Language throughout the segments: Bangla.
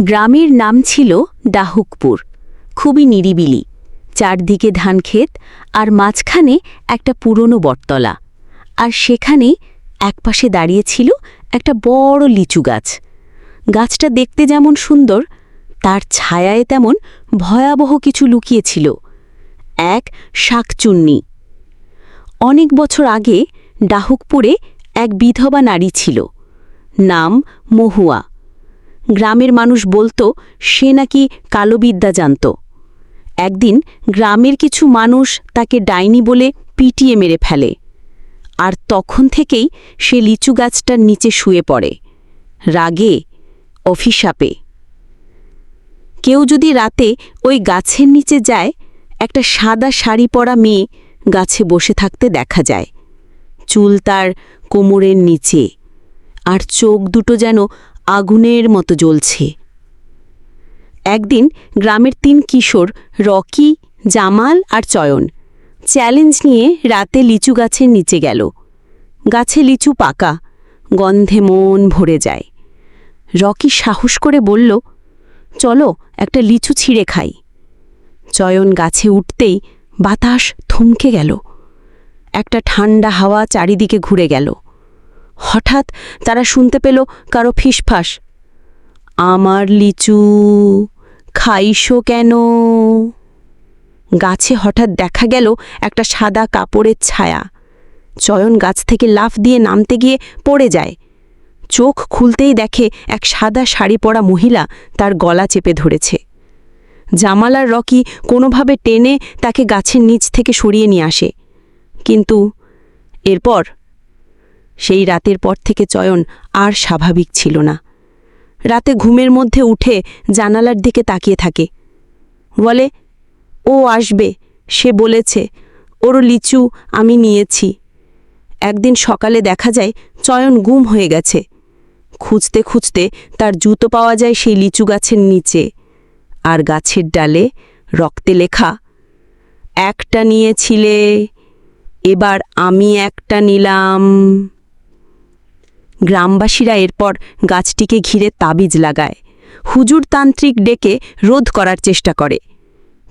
গ্রামের নাম ছিল ডাহুকপুর। খুবই নিরিবিলি। চারদিকে ধানক্ষেত আর মাঝখানে একটা পুরনো বটতলা। আর সেখানে একপাশে দাঁড়িয়ে ছিল একটা বড় লিচু গাছ। গাছটা দেখতে যেমন সুন্দর, তার ছায়ায় তেমন ভয়াবহ কিছু লুকিয়েছিল। এক শাকচুন্নি। অনেক বছর আগে ডাহুকপুরে এক বিধবা নারী ছিল। নাম মহুয়া। গ্রামের মানুষ বলতো, সে নাকি কালোবিদ্যা জানত। একদিন গ্রামের কিছু মানুষ তাকে ডাইনি বলে পিটিয়ে মেরে ফেলে। আর তখন থেকেই সে লিচু গাছটার নিচে শুয়ে পড়ে, রাগে অফিসাপে কেউ যদি রাতে ওই গাছের নিচে যায়, একটা সাদা শাড়ি পরা মেয়ে গাছে বসে থাকতে দেখা যায়। চুল তার কোমরের নিচে, আর চোখ দুটো যেন আগুনের মতো জ্বলছে। একদিন গ্রামের তিন কিশোর, রকি, জামাল আর চয়ন, চ্যালেঞ্জ নিয়ে রাতে লিচু গাছের নিচে গেল। গাছে লিচু পাকা, গন্ধে মন ভরে যায়। রকি সাহস করে বলল, চলো, একটা লিচু ছিঁড়ে খাই। চয়ন গাছে উঠতেই বাতাস থমকে গেল। একটা ঠান্ডা হাওয়া চারিদিকে ঘুরে গেল। হঠাৎ তারা শুনতে পেল কারও ফিসফাস। আমার লিচু, খাইসো কেন? গাছে হঠাৎ দেখা গেল একটা সাদা কাপড়ের ছায়া। চয়ন গাছ থেকে লাফ দিয়ে নামতে গিয়ে পড়ে যায়। চোখ খুলতেই দেখে এক সাদা শাড়ি পরা মহিলা তার গলা চেপে ধরেছে। জামালার রকি কোনোভাবে টেনে তাকে গাছের নিচ থেকে সরিয়ে নিয়ে আসে। কিন্তু এরপর সেই রাতের পর থেকে চয়ন আর স্বাভাবিক ছিল না। রাতে ঘুমের মধ্যে উঠে জানালার দিকে তাকিয়ে থাকে। বলে, ও আসবে, সে বলেছে ওর লিচু আমি নিয়েছি। একদিন সকালে দেখা যায় চয়ন গুম হয়ে গেছে। খুঁজতে খুঁজতে তার জুতো পাওয়া যায় সেই লিচু গাছের নিচে। আর গাছের ডালে রক্তে লেখা, একটা নিয়েছিলে, এবার আমি একটা নিলাম। গ্রামবাসীরা এরপর গাছটিকে ঘিরে তাবিজ লাগায়। হুজুর তান্ত্রিক ডেকে রোধ করার চেষ্টা করে।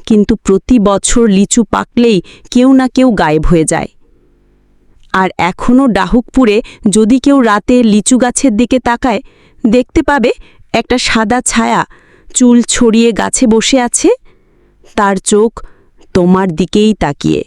কিন্তু প্রতি বছর লিচু পাকলেই কেউ না কেউ গায়েব হয়ে যায়। আর এখনও ডাহুকপুরে যদি কেউ রাতে লিচু গাছের দিকে তাকায়, দেখতে পাবে একটা সাদা ছায়া চুল ছড়িয়ে গাছে বসে আছে। তার চোখ তোমার দিকেই তাকিয়ে।